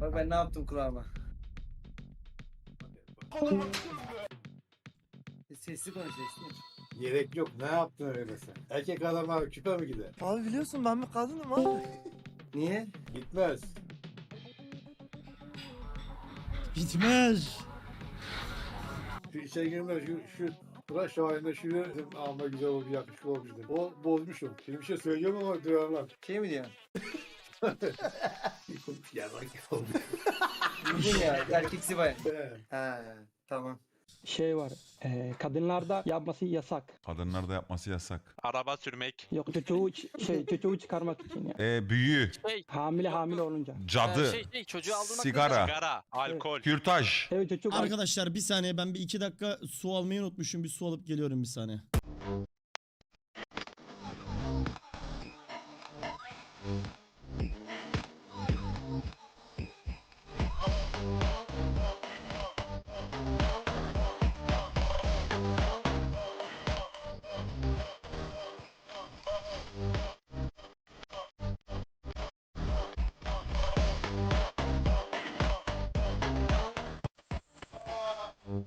ne yaptım kulağıma? Sesli konuş sesli. Gerek yok. Ne yaptın öyle sen? Erkek adama küpe mi gider? Abi biliyorsun ben bir kadınım abi. Niye? Gitmez. Gitmez. Şu içeri girme şu şu tıraş halinde şu ama güzel oldu yakışıklı olmuş dedim. O bozmuşum. Şimdi bir şey söyleyeceğim ama duyarlar. Şey mi diyorsun? Yalan oldu. Bildin ya erkeksi baya. He. Ha tamam. şey var. E, kadınlarda yapması yasak. Kadınlarda yapması yasak. Araba sürmek. Yok çocuğu ç- şey çocuğu çıkarmak için ya. Ee, büyü, Şey, Hamile hamile olunca. cadı, şey, şey, çocuğu aldırmak sigara, Sigara. Alkol. kürtaj. Evet çocuk Arkadaşlar bir saniye ben bir iki dakika su almayı unutmuşum. Bir su alıp geliyorum bir saniye. 어,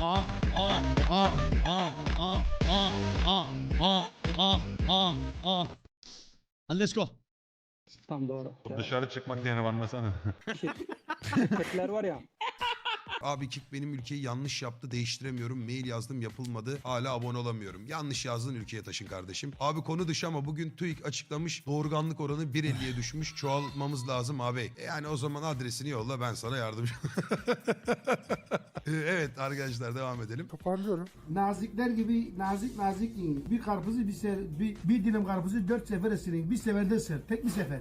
어, 어. 어, 어. Hadi let's go. tam doğru. Ya, Dışarı çıkmak diye anlasana. şey, Kekler var ya. Abi Kik benim ülkeyi yanlış yaptı değiştiremiyorum. Mail yazdım yapılmadı. Hala abone olamıyorum. Yanlış yazdın ülkeye taşın kardeşim. Abi konu dışı ama bugün TÜİK açıklamış. Doğurganlık oranı 1.50'ye düşmüş. Çoğaltmamız lazım abi. E Yani o zaman adresini yolla ben sana yardımcı. evet arkadaşlar devam edelim. Toparlıyorum. Nazikler gibi nazik nazik yiyin. Bir karpuzu bir, sefer, bir, bir dilim karpuzu dört sefer ısırın. Bir seferde ısır. Tek bir sefer.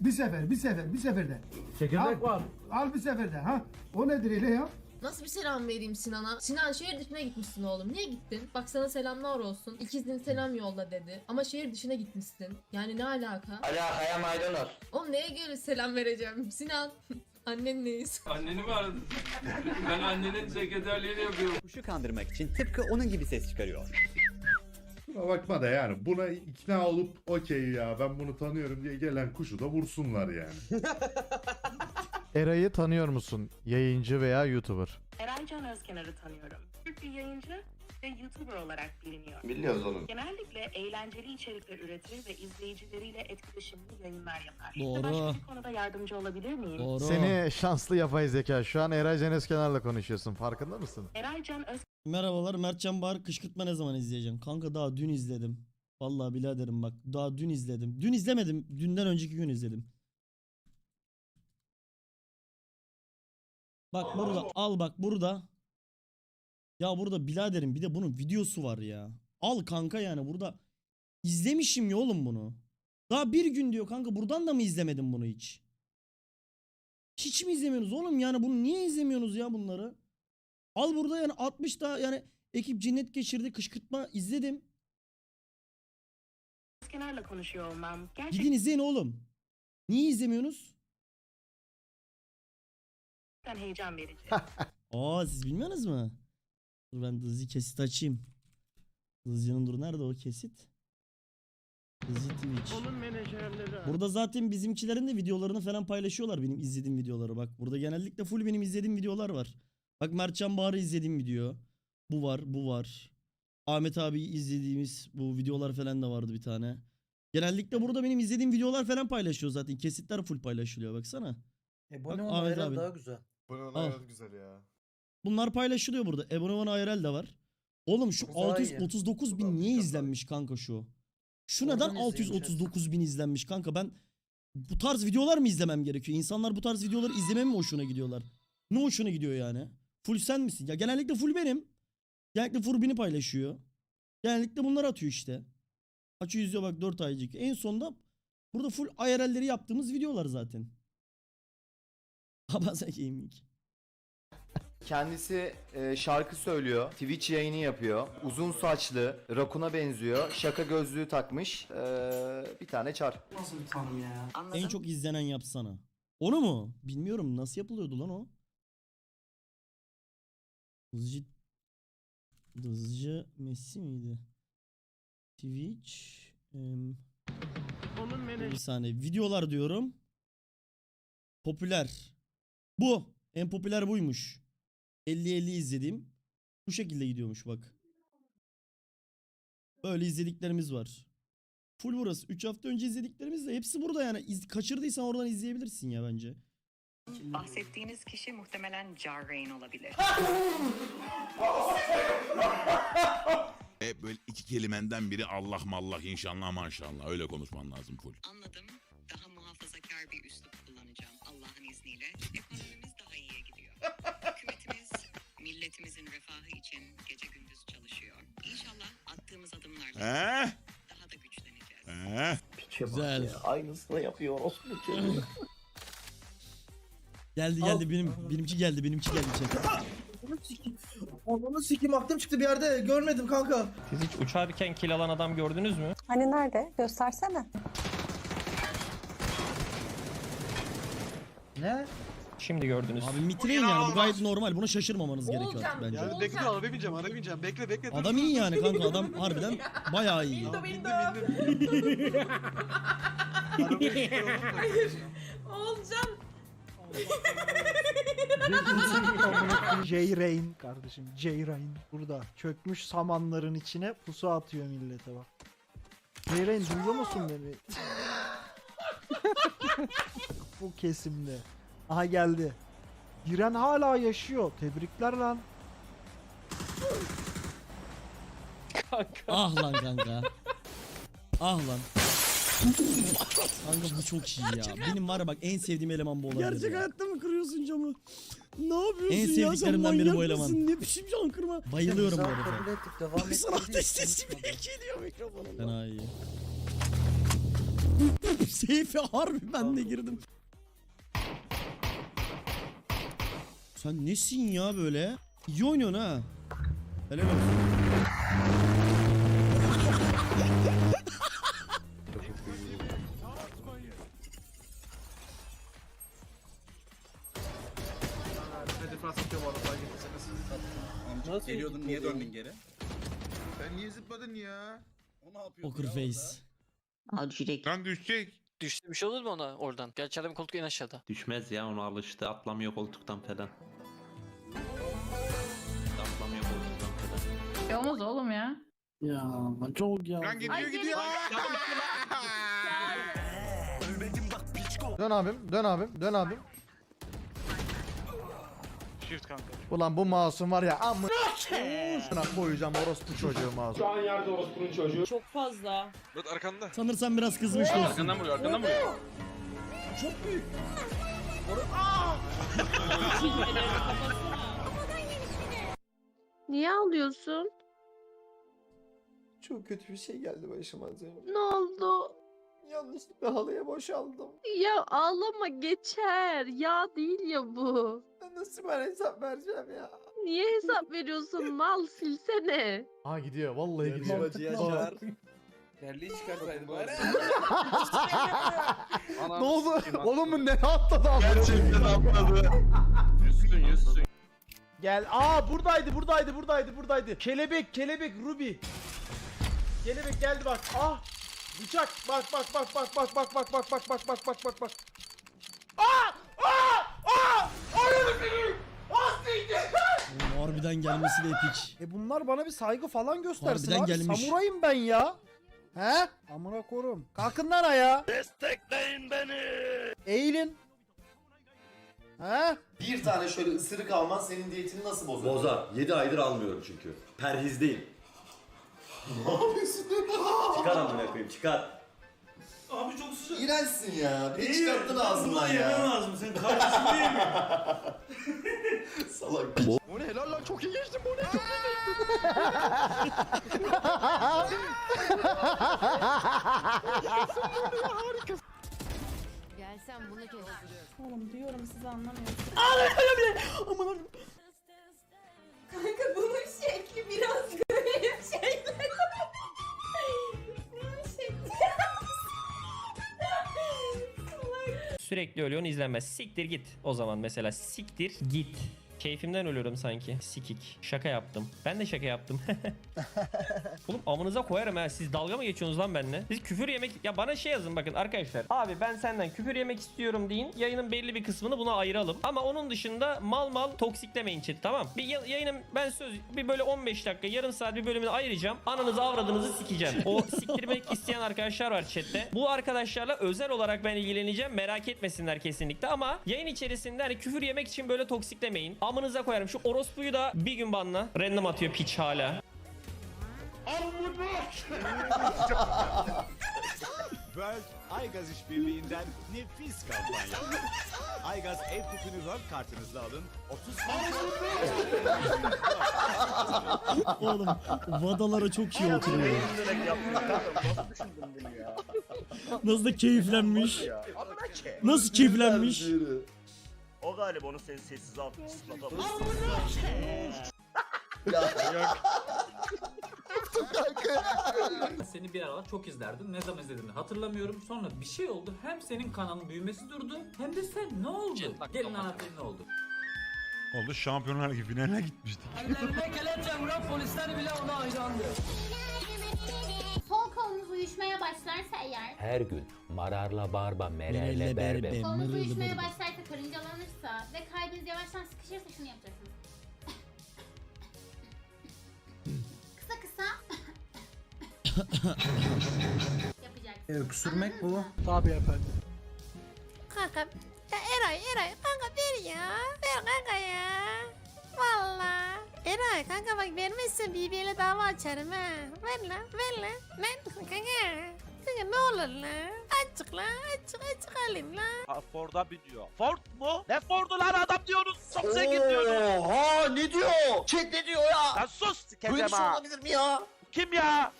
Bir sefer, bir sefer, bir seferde. Çekirdek var. Al bir seferde ha. O nedir öyle ya? Nasıl bir selam vereyim Sinan'a? Sinan şehir dışına gitmişsin oğlum. Niye gittin? Bak sana selamlar olsun. İkizin selam yolla dedi. Ama şehir dışına gitmişsin. Yani ne alaka? Alakaya maydanoz. Oğlum neye göre selam vereceğim? Sinan. Annen neyiz? Anneni mi aradın? ben annenin sekreterliğini yapıyorum. Kuşu kandırmak için tıpkı onun gibi ses çıkarıyor. Buna bakma da yani buna ikna olup okey ya ben bunu tanıyorum diye gelen kuşu da vursunlar yani. Eray'ı tanıyor musun? Yayıncı veya YouTuber. Eray Can Özkenar'ı tanıyorum. Türk bir yayıncı ve YouTuber olarak biliniyor. Biliyoruz onu. Genellikle eğlenceli içerikler üretir ve izleyicileriyle etkileşimli yayınlar yapar. Doğru. başka bir konuda yardımcı olabilir miyim? Doğru. Seni şanslı yapay zeka. Şu an Eray Can Özkenar'la konuşuyorsun. Farkında mısın? Eray Can Merhabalar Mertcan Bahar kışkırtma ne zaman izleyeceğim? Kanka daha dün izledim. Vallahi biraderim bak daha dün izledim. Dün izlemedim. Dünden önceki gün izledim. Bak burada al bak burada. Ya burada biraderim bir de bunun videosu var ya. Al kanka yani burada. izlemişim ya oğlum bunu. Daha bir gün diyor kanka buradan da mı izlemedin bunu hiç? Hiç mi izlemiyorsunuz oğlum yani bunu niye izlemiyorsunuz ya bunları? Al burada yani 60 daha yani ekip cinnet geçirdi kışkırtma izledim. Özkenar'la konuşuyor olmam. Gidin izleyin oğlum. Niye izlemiyorsunuz? Gerçekten heyecan verici. Aa siz bilmiyorsunuz mu? Dur ben Dızcı kesit açayım. Dızcı'nın dur nerede o kesit? Dızcı Twitch. Burada zaten bizimkilerin de videolarını falan paylaşıyorlar benim izlediğim videoları. Bak burada genellikle full benim izlediğim videolar var. Bak Mertcan Bahar'ı izlediğim video. Bu var, bu var. Ahmet abi izlediğimiz bu videolar falan da vardı bir tane. Genellikle burada benim izlediğim videolar falan paylaşıyor zaten. Kesitler full paylaşılıyor baksana. E Bak, Ahmet abi. daha güzel. Bu Al. güzel ya. Bunlar paylaşılıyor burada. Ebonova IRL de var. Oğlum şu Bu daha iyi. 639 bin niye izlenmiş kanka şu? Şu Oradan neden izleyeyim 639 bin izlenmiş kanka? Ben bu tarz videolar mı izlemem gerekiyor? İnsanlar bu tarz videoları izlemem mi hoşuna gidiyorlar? Ne hoşuna gidiyor yani? Full sen misin? Ya genellikle full benim. Genellikle Furbin'i paylaşıyor. Genellikle bunlar atıyor işte. Açıyor izliyor bak 4 aycık. En sonda burada full IRL'leri yaptığımız videolar zaten. Abaza Gaming. Kendisi e, şarkı söylüyor. Twitch yayını yapıyor. Uzun saçlı. Rakun'a benziyor. Şaka gözlüğü takmış. Ee, bir tane çar. En çok izlenen yapsana. Onu mu? Bilmiyorum nasıl yapılıyordu lan o? Hızcı Hızcı Messi miydi? Twitch em, Bir saniye videolar diyorum. Popüler. Bu. En popüler buymuş. 50-50 izlediğim. Bu şekilde gidiyormuş bak. Böyle izlediklerimiz var. Full burası. 3 hafta önce izlediklerimiz de hepsi burada yani. İz, kaçırdıysan oradan izleyebilirsin ya bence. Bahsettiğiniz kişi muhtemelen Jarrain olabilir. E, böyle iki kelimenden biri Allah mallah inşallah maşallah öyle konuşman lazım full. Anladım. Daha milletimizin refahı için gece gündüz çalışıyor. İnşallah attığımız adımlarla He? daha da güçleneceğiz. He? Güzel. Aynısını yapıyor Osman Geldi geldi benim benimki geldi benimki geldi chat. Onu sikim aklım çıktı bir yerde görmedim kanka. Siz hiç uçarken kill alan adam gördünüz mü? Hani nerede? Göstersene. Ne? Şimdi gördünüz. Abi mitreyin yani bu gayet normal buna şaşırmamanız gerekiyor artık bence. Oğulcan. bekle, arabaya bineceğim arabaya bineceğim bekle bekle. Adam iyi yani kanka adam harbiden bayağı iyi. Oğulcan. J-Rain kardeşim J-Rain burada çökmüş samanların içine pusu atıyor millete bak. J-Rain duyuyor musun beni? Bu kesimde. Aha geldi. Giren hala yaşıyor. Tebrikler lan. Ah lan kanka. Ah lan. Kanka bu çok iyi ya. Benim var ya bak en sevdiğim eleman bu olabilir. Gerçek hayatta mı kırıyorsun camı? Ne yapıyorsun en sevdiklerimden biri bu eleman. Ne biçim cam kırma. Bayılıyorum bu ettik devam Baksana ateş sesi bile geliyor mikrofonundan. Fena iyi. Seyfi harbi ben de girdim. Sen nesin ya böyle? İyi oynuyorsun ha. Helal olsun. Hadi Fransız yok bu arada fark geliyordun niye döndün geri? Sen niye zıpladın ya? O ne yapıyorsun? Poker ya face. orada? Acilek. Lan düşecek. Düştü bir şey olur mu ona oradan? Gerçi adam koltuk en aşağıda. Düşmez ya ona alıştı. Atlamıyor koltuktan falan. Atlamıyor koltuktan falan. Olmaz oğlum ya. Ya çok ya. Lan gidiyor Ay, gidiyor. Dön abim, dön abim, dön abim. Shift kanka. Ulan bu masum var ya amma Şuna koyacağım orospu çocuğu masum. an yerde orospunun çocuğu. Çok fazla. Sanırsam biraz kızmış dostum. Arkandan vuruyor arkandan vuruyor. Niye ağlıyorsun? Çok kötü bir şey geldi başıma az önce. Ne oldu? Yanlışlıkla halıya boşaldım. Ya ağlama geçer. Ya değil ya bu. Nasıl ben hesap vereceğim ya? Niye hesap veriyorsun mal silsene. Ha gidiyor vallahi gidiyor. Acı yaşar. Terliği çıkarsaydım bari. ne oldu? Oğlum bu ne atladı abi? Gerçekten atladı. Yüzsün yüzsün. Gel. Aa buradaydı buradaydı buradaydı buradaydı. Kelebek kelebek Ruby. Kelebek geldi bak. Ah. Bıçak. Bak bak bak bak bak bak bak bak bak bak bak bak bak bak. Aa! Aa! Ananı seveyim. Ah siktir. Oğlum, harbiden gelmesi de epik. E bunlar bana bir saygı falan göstersin Harbiden abi. gelmiş. Samurayım ben ya. He? Amına korum. Kalkın lan ayağa. Destekleyin beni. Eğilin. He? Bir tane şöyle ısırık alman senin diyetini nasıl bozar? Bozar. 7 aydır almıyorum çünkü. Perhizdeyim. Ne yapıyorsun? Çıkar amına koyayım çıkar. İğrençsin ya. Bir de çıkarttın ağzından ya. lazım senin kardeşin değil mi? Salak. Bu ne helal lan çok iyi geçtin bu ne çok Gelsem bunu kes. Oğlum diyorum siz anlamıyorsunuz. Sürekli ölüyorsun izlenmez. Siktir git. O zaman mesela siktir git. Keyfimden ölüyorum sanki. Sikik. Şaka yaptım. Ben de şaka yaptım. Oğlum amınıza koyarım ha. Siz dalga mı geçiyorsunuz lan benimle? Siz küfür yemek... Ya bana şey yazın bakın arkadaşlar. Abi ben senden küfür yemek istiyorum deyin. Yayının belli bir kısmını buna ayıralım. Ama onun dışında mal mal toksiklemeyin chat tamam. Bir ya- yayının ben söz bir böyle 15 dakika yarım saat bir bölümünü ayıracağım. Ananızı avradınızı sikeceğim. O siktirmek isteyen arkadaşlar var chatte. Bu arkadaşlarla özel olarak ben ilgileneceğim. Merak etmesinler kesinlikle ama yayın içerisinde hani küfür yemek için böyle toksiklemeyin. Amınıza koyarım. Şu orospuyu da bir gün banla. Random atıyor piç hala. World Aygaz İşbirliği'nden nefis kampanya. Aygaz ev tüpünü World kartınızla alın. 30 Oğlum Vadalara çok iyi oturuyor. Nasıl da keyiflenmiş. Nasıl keyiflenmiş. O galiba onu sen sessiz al. Seni bir aralar çok izlerdim. Ne zaman izlediğimi hatırlamıyorum. Sonra bir şey oldu. Hem senin kanalın büyümesi durdu. Hem de sen ne oldu? Gelin anlatayım ne oldu. Oldu Şampiyonlar Ligi finaline gitmiştik. polisler bile ona hayrandı. Başlarsa eğer, Her gün mararla barba Merelle berbe, kolunuz mırılı uyuşmaya başlarsa, karıncalanırsa ve kalbiniz yavaştan sıkışırsa şunu yapacaksınız. kısa kısa yapacaksınız. Öksürmek bu. Anladınız mı? Tabii efendim. Kanka, ya Eray, Eray, kanka ver ya. Ver kanka ya. Valla. Eray, kanka bak vermezsen BBL'e dava açarım ha. Ver lan, ver lan. Lan kanka. Kanka ne olur lan. Açık lan, açık açık halin lan. Ford'a biniyor. Ford mu? Ne Ford'u lan adam diyoruz. Çok zengin diyoruz. Oha ne diyor? Chat ne diyor ya? Lan sus Böyle bir şey Kezema. olabilir mi ya? Kim ya?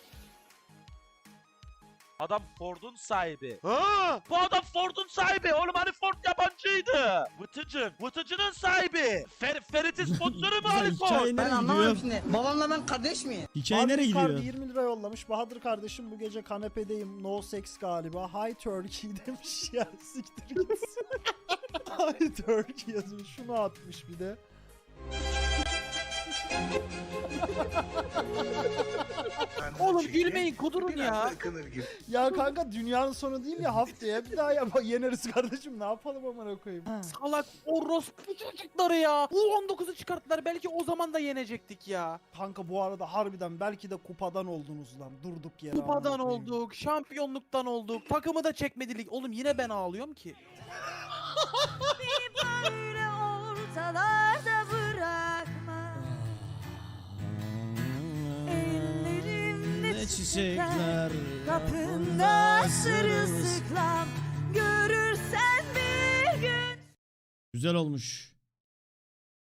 Adam Ford'un sahibi. Ha! Bu adam Ford'un sahibi. Oğlum hani Ford yabancıydı. Vıtıcın. Vıtıcının sahibi. Fer Ferit'in sponsoru mu Ali Ford? nereye gidiyor? şimdi. Babamla ben kardeş miyim? Hikaye nereye gidiyor? 20 lira yollamış. Bahadır kardeşim bu gece kanepedeyim. No sex galiba. Hi Turkey demiş ya. Siktir git. Hi Turkey yazmış. Şunu atmış bir de. Oğlum gülmeyin kudurun ya. Ya kanka dünyanın sonu değil ya haftaya bir daha yap yeneriz kardeşim ne yapalım amına koyayım. Salak orospu çocukları ya. Bu 19'u çıkarttılar. Belki o zaman da yenecektik ya. Kanka bu arada harbiden belki de kupadan oldunuz lan durduk yere. Kupadan olduk, şampiyonluktan olduk. Takımı da çekmedilik. Oğlum yine ben ağlıyorum ki. ortalarda çiçekler kapında sırılsıklam. Görürsen bir gün. Güzel olmuş.